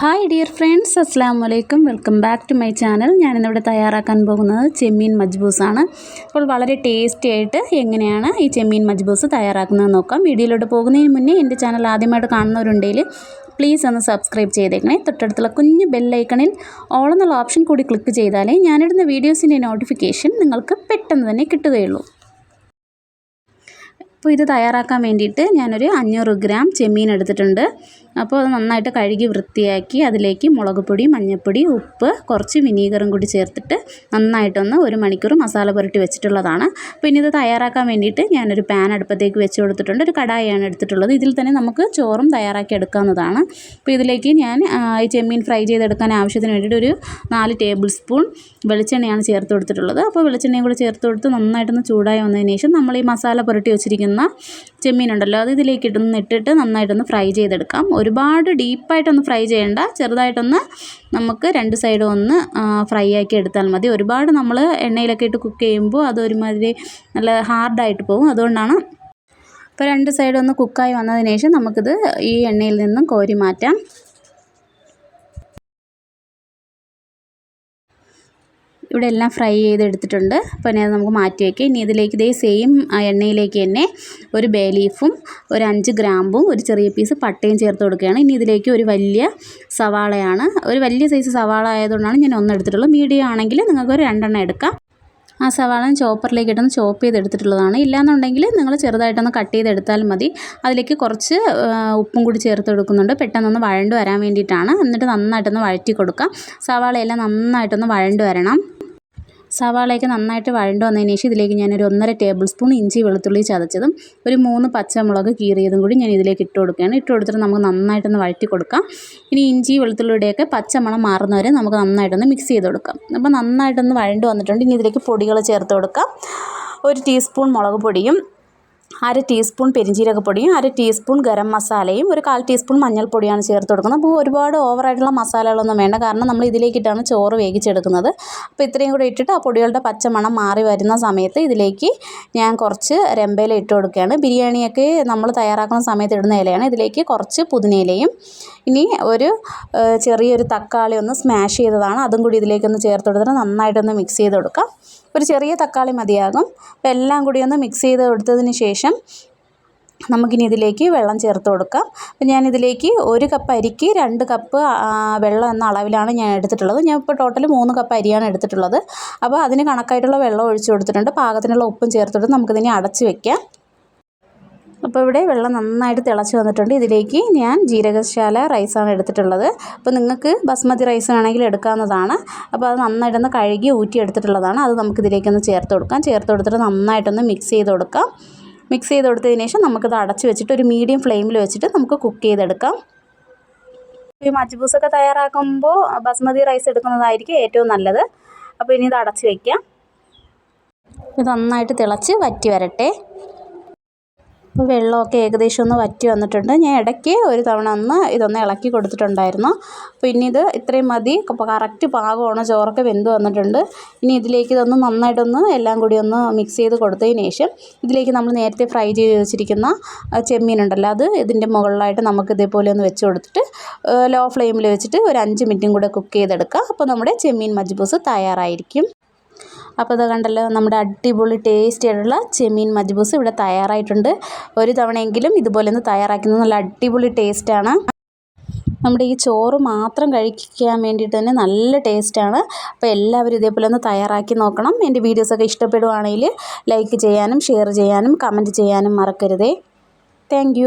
Hi dear friends അസ്സാം വലൈക്കും welcome back to my channel ഞാനിന്നിവിടെ തയ്യാറാക്കാൻ പോകുന്നത് ചെമ്മീൻ മജ്ബൂസാണ് അപ്പോൾ വളരെ ടേസ്റ്റി ആയിട്ട് എങ്ങനെയാണ് ഈ ചെമ്മീൻ മജ്ബൂസ് തയ്യാറാക്കുന്നത് നോക്കാം. വീഡിയോയിലോട്ട് പോകുന്നതിന് മുന്നേ എന്റെ ചാനൽ ആദ്യമായിട്ട് കാണുന്നവരുണ്ടെങ്കിൽ പ്ലീസ് ഒന്ന് സബ്സ്ക്രൈബ് ചെയ്തേക്കണേ. തൊട്ടടുത്തുള്ള കുഞ്ഞ് ബെല്ലൈക്കണിൽ ഓൾ എന്നുള്ള ഓപ്ഷൻ കൂടി ക്ലിക്ക് ചെയ്താലേ ഞാനിടുന്ന വീഡിയോസിന്റെ നോട്ടിഫിക്കേഷൻ നിങ്ങൾക്ക് പെട്ടെന്ന് തന്നെ കിട്ടുകയുള്ളൂ. അപ്പോൾ ഇത് തയ്യാറാക്കാൻ വേണ്ടിയിട്ട് ഞാനൊരു അഞ്ഞൂറ് ഗ്രാം ചെമ്മീൻ എടുത്തിട്ടുണ്ട്. അപ്പോൾ അത് നന്നായിട്ട് കഴുകി വൃത്തിയാക്കി അതിലേക്ക് മുളക് പൊടി മഞ്ഞൾപ്പൊടി ഉപ്പ് കുറച്ച് വിനീഗറും കൂടി ചേർത്തിട്ട് നന്നായിട്ടൊന്ന് ഒരു മണിക്കൂർ മസാല പുരട്ടി വെച്ചിട്ടുള്ളതാണ്. പിന്നെ ഇത് തയ്യാറാക്കാൻ വേണ്ടിയിട്ട് ഞാനൊരു പാൻ അടുപ്പത്തേക്ക് വെച്ച് കൊടുത്തിട്ടുണ്ട്. ഒരു കടായാണ് എടുത്തിട്ടുള്ളത്. ഇതിൽ തന്നെ നമുക്ക് ചോറും തയ്യാറാക്കി എടുക്കാവുന്നതാണ്. അപ്പോൾ ഇതിലേക്ക് ഞാൻ ഈ ചെമ്മീൻ ഫ്രൈ ചെയ്തെടുക്കാൻ ആവശ്യത്തിന് വേണ്ടിയിട്ട് ഒരു നാല് ടേബിൾ സ്പൂൺ വെളിച്ചെണ്ണയാണ് ചേർത്ത് കൊടുത്തിട്ടുള്ളത്. അപ്പോൾ വെളിച്ചെണ്ണയും കൂടി ചേർത്ത് കൊടുത്ത് നന്നായിട്ടൊന്ന് ചൂടായി വന്നതിന് ശേഷം നമ്മൾ ഈ മസാല പുരട്ടി വെച്ചിരിക്കുന്ന ചെമ്മീനുണ്ടല്ലോ അത് ഇതിലേക്ക് ഇട്ടൊന്ന് ഇട്ടിട്ട് നന്നായിട്ടൊന്ന് ഫ്രൈ ചെയ്തെടുക്കാം. ഒരുപാട് ഡീപ്പായിട്ടൊന്ന് ഫ്രൈ ചെയ്യേണ്ട. ചെറുതായിട്ടൊന്ന് നമുക്ക് രണ്ട് സൈഡും ഒന്ന് ഫ്രൈ ആക്കി എടുത്താൽ മതി. ഒരുപാട് നമ്മൾ എണ്ണയിലൊക്കെ ഇട്ട് കുക്ക് ചെയ്യുമ്പോൾ അതൊരുമാതിരി നല്ല ഹാർഡായിട്ട് പോകും. അതുകൊണ്ടാണ് ഇപ്പോൾ രണ്ട് സൈഡും ഒന്ന് കുക്കായി വന്നതിന് ശേഷം നമുക്കിത് ഈ എണ്ണയിൽ നിന്നും കോരി മാറ്റാം. ഇവിടെ എല്ലാം ഫ്രൈ ചെയ്തെടുത്തിട്ടുണ്ട്. അപ്പോൾ ഇനി അത് നമുക്ക് മാറ്റി വയ്ക്കാം ഇനി ഇതിലേക്ക് ഇതേ സെയിം എണ്ണയിലേക്ക് തന്നെ ഒരു ബേ ലീഫും ഒരു അഞ്ച് ഗ്രാമ്പും ഒരു ചെറിയ പീസ് പട്ടയും ചേർത്ത് കൊടുക്കുകയാണ്. ഇനി ഇതിലേക്ക് ഒരു വലിയ സവാളയാണ്. ഒരു വലിയ സൈസ് സവാള ആയതുകൊണ്ടാണ് ഞാൻ ഒന്ന് എടുത്തിട്ടുള്ളത്. മീഡിയം ആണെങ്കിൽ നിങ്ങൾക്ക് ഒരു രണ്ടെണ്ണം എടുക്കാം. ആ സവാള ചോപ്പറിലേക്ക് ഇട്ടൊന്ന് ചോപ്പ് ചെയ്തെടുത്തിട്ടുള്ളതാണ്. ഇല്ലാന്നുണ്ടെങ്കിൽ നിങ്ങൾ ചെറുതായിട്ടൊന്ന് കട്ട് ചെയ്തെടുത്താൽ മതി. അതിലേക്ക് കുറച്ച് ഉപ്പും കൂടി ചേർത്ത് കൊടുക്കുന്നുണ്ട്. പെട്ടെന്നൊന്ന് വഴണ്ട് വരാൻ വേണ്ടിയിട്ടാണ്. എന്നിട്ട് നന്നായിട്ടൊന്ന് വഴറ്റി കൊടുക്കാം. സവാളയെല്ലാം നന്നായിട്ടൊന്ന് വഴണ്ട് വരണം. സവാളയൊക്കെ നന്നായിട്ട് വഴണ്ട് വന്നതിന് ശേഷം ഇതിലേക്ക് ഞാനൊരു ഒന്നര ടേബിൾ സ്പൂൺ ഇഞ്ചി വെളുത്തുള്ളി ചതച്ചതും ഒരു മൂന്ന് പച്ചമുളക് കീറിയതും കൂടി ഞാൻ ഇതിലേക്ക് ഇട്ട് കൊടുക്കുകയാണ്. ഇട്ട് കൊടുത്തിട്ട് നമുക്ക് നന്നായിട്ടൊന്ന് വഴറ്റി കൊടുക്കാം. ഇനി ഇഞ്ചി വെളുത്തുള്ളിയുടെയൊക്കെ പച്ചമണം മാറുന്നവരെ നമുക്ക് നന്നായിട്ടൊന്ന് മിക്സ് ചെയ്ത് കൊടുക്കാം. അപ്പോൾ നന്നായിട്ടൊന്ന് വഴണ്ട് വന്നിട്ടുണ്ട്. ഇനി ഇതിലേക്ക് പൊടികൾ ചേർത്ത് കൊടുക്കാം. ഒരു ടീസ്പൂൺ മുളക് പൊടിയും അര ടീസ്പൂൺ പെരിഞ്ജീരകപ്പൊടിയും അര ടീസ്പൂൺ ഗരം മസാലയും ഒരു കാൽ ടീസ്പൂൺ മഞ്ഞൾപ്പൊടിയാണ് ചേർത്ത് കൊടുക്കുന്നത്. അപ്പോൾ ഒരുപാട് ഓവറായിട്ടുള്ള മസാലകളൊന്നും വേണ്ട. കാരണം നമ്മൾ ഇതിലേക്കിട്ടാണ് ചോറ് വേവിച്ചെടുക്കുന്നത്. അപ്പോൾ ഇത്രയും കൂടി ഇട്ടിട്ട് ആ പൊടികളുടെ പച്ചമണം മാറി വരുന്ന സമയത്ത് ഇതിലേക്ക് ഞാൻ കുറച്ച് രമ്പേല ഇട്ട് കൊടുക്കുകയാണ്. ബിരിയാണിയൊക്കെ നമ്മൾ തയ്യാറാക്കുന്ന സമയത്ത് ഇടുന്ന ഇലയാണ്. ഇതിലേക്ക് കുറച്ച് പുതിനയിലയും ഇനി ഒരു ചെറിയൊരു തക്കാളി ഒന്ന് സ്മാഷ് ചെയ്തതാണ്. അതും കൂടി ഇതിലേക്കൊന്ന് ചേർത്ത് കൊടുത്തിട്ട് നന്നായിട്ടൊന്ന് മിക്സ് ചെയ്ത് കൊടുക്കാം. ഒരു ചെറിയ തക്കാളി മതിയാകും. എല്ലാം കൂടി ഒന്ന് മിക്സ് ചെയ്ത് കൊടുത്തതിന് ശേഷം നമുക്കിനി ഇതിലേക്ക് വെള്ളം ചേർത്ത് കൊടുക്കാം. അപ്പം ഞാനിതിലേക്ക് ഒരു കപ്പ് അരിക്ക് രണ്ട് കപ്പ് വെള്ളം എന്ന അളവിലാണ് ഞാൻ എടുത്തിട്ടുള്ളത്. ഞാൻ ഇപ്പോൾ ടോട്ടൽ മൂന്ന് കപ്പ് അരിയാണ് എടുത്തിട്ടുള്ളത്. അപ്പോൾ അതിന് കണക്കായിട്ടുള്ള വെള്ളം ഒഴിച്ചു കൊടുത്തിട്ടുണ്ട്. പാകത്തിനുള്ള ഉപ്പും ചേർത്തിട്ട് നമുക്കിതിനെ അടച്ച് വെക്കാം. അപ്പോൾ ഇവിടെ വെള്ളം നന്നായിട്ട് തിളച്ച് വന്നിട്ടുണ്ട്. ഇതിലേക്ക് ഞാൻ ജീരകശാല റൈസാണ് എടുത്തിട്ടുള്ളത്. അപ്പോൾ നിങ്ങൾക്ക് ബസ്മതി റൈസ് വേണമെങ്കിൽ എടുക്കാവുന്നതാണ്. അപ്പോൾ അത് നന്നായിട്ടൊന്ന് കഴുകി ഊറ്റി എടുത്തിട്ടുള്ളതാണ്. അത് നമുക്കിതിലേക്കൊന്ന് ചേർത്ത് കൊടുക്കാം. ചേർത്ത് കൊടുത്തിട്ട് നന്നായിട്ടൊന്ന് മിക്സ് ചെയ്ത് കൊടുക്കാം. മിക്സ് ചെയ്ത് കൊടുത്തതിന് ശേഷം നമുക്കത് അടച്ച് വെച്ചിട്ട് ഒരു മീഡിയം ഫ്ലെയിമിൽ വെച്ചിട്ട് നമുക്ക് കുക്ക് ചെയ്തെടുക്കാം. ഈ മജ്ബൂസൊക്കെ തയ്യാറാക്കുമ്പോൾ ബസ്മതി റൈസ് എടുക്കുന്നതായിരിക്കും ഏറ്റവും നല്ലത്. അപ്പോൾ ഇനി ഇത് അടച്ച് വയ്ക്കാം ഇത് നന്നായിട്ട് തിളച്ച് വറ്റി വരട്ടെ. അപ്പോൾ വെള്ളമൊക്കെ ഏകദേശം ഒന്ന് വറ്റി വന്നിട്ടുണ്ട്. ഞാൻ ഇടയ്ക്ക് ഒരു തവണ ഒന്ന് ഇതൊന്ന് ഇളക്കി കൊടുത്തിട്ടുണ്ടായിരുന്നു. അപ്പോൾ ഇനി ഇത് ഇത്രയും മതി. അപ്പോൾ കറക്റ്റ് പാകമാണ്? ചോറൊക്കെ വെന്ത് വന്നിട്ടുണ്ട്. ഇനി ഇതിലേക്ക് ഇതൊന്ന് നന്നായിട്ടൊന്ന് എല്ലാം കൂടി ഒന്ന് മിക്സ് ചെയ്ത് കൊടുത്തതിന് ശേഷം ഇതിലേക്ക് നമ്മൾ നേരത്തെ ഫ്രൈ ചെയ്ത് വെച്ചിരിക്കുന്ന ചെമ്മീൻ ഉണ്ടല്ലോ അത് ഇതിന്റെ മുകളിലായിട്ട് നമുക്ക് ഇതേപോലെ ഒന്ന് വെച്ച് കൊടുത്തിട്ട് ലോ ഫ്ലെയിമിൽ വെച്ചിട്ട് ഒരു അഞ്ച് മിനിറ്റും കൂടെ കുക്ക് ചെയ്തെടുക്കുക അപ്പോൾ നമ്മുടെ ചെമ്മീൻ മജ്ബൂസ് തയ്യാറായിരിക്കും. അപ്പോൾ ഇത് കണ്ടല്ലോ നമ്മുടെ അടിപൊളി ടേസ്റ്റി ആയിട്ടുള്ള ചെമ്മീൻ മജ്ബൂസ് ഇവിടെ തയ്യാറായിട്ടുണ്ട്. ഒരു തവണയെങ്കിലും ഇതുപോലെ ഒന്ന് തയ്യാറാക്കുന്നത് നല്ല അടിപൊളി ടേസ്റ്റാണ് നമ്മുടെ ഈ ചോറ് മാത്രം കഴിക്കാൻ വേണ്ടിയിട്ട് തന്നെ നല്ല ടേസ്റ്റാണ് അപ്പോൾ എല്ലാവരും ഇതേപോലെ ഒന്ന് തയ്യാറാക്കി നോക്കണം. എന്റെ വീഡിയോസൊക്കെ ഇഷ്ടപ്പെടുവാണെങ്കിൽ ലൈക്ക് ചെയ്യാനും ഷെയർ ചെയ്യാനും കമന്റ് ചെയ്യാനും മറക്കരുതേ. താങ്ക്